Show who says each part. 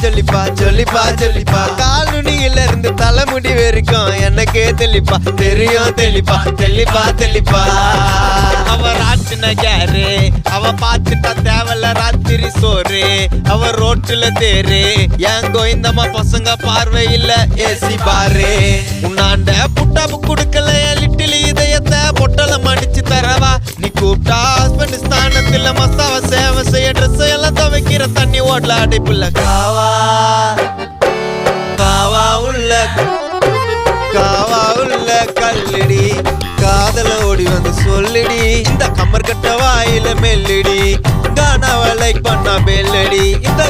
Speaker 1: சொல்லிப்பா சொல்லிப்பா சொல்லிப்பா கால் நுனியில இருந்து தலைமுடி வரைக்கும் எனக்கே தெளிப்பா தெரியும் தெளிப்பா தெளிப்பா தெளிப்பா. அவ ராட்டின கேரு அவ பாத்துட்டா தேவல ராத்திரி சோறு. அவ ரோட்டுல தேரு. என் கோயந்தம்மா பசங்க பார்வையில ஏசி பாரு. உன்னாண்ட புட்டாப்பு குடுக்கல லிட்டில் இதயத்தை பொட்டலம் மடிச்சு தரவா? நீ கூப்பிட்டா எல்லாம் தண்ணி ஓட்டல அடைப்புல காவா காவா உள்ள காவா உள்ள கல்லடி. காதல ஓடி வந்து சொல்லிடி. இந்த கம்மர் கட்ட வாயில மெல்லடி. கானாவை லைக் பண்ணா பெல்லடி இந்த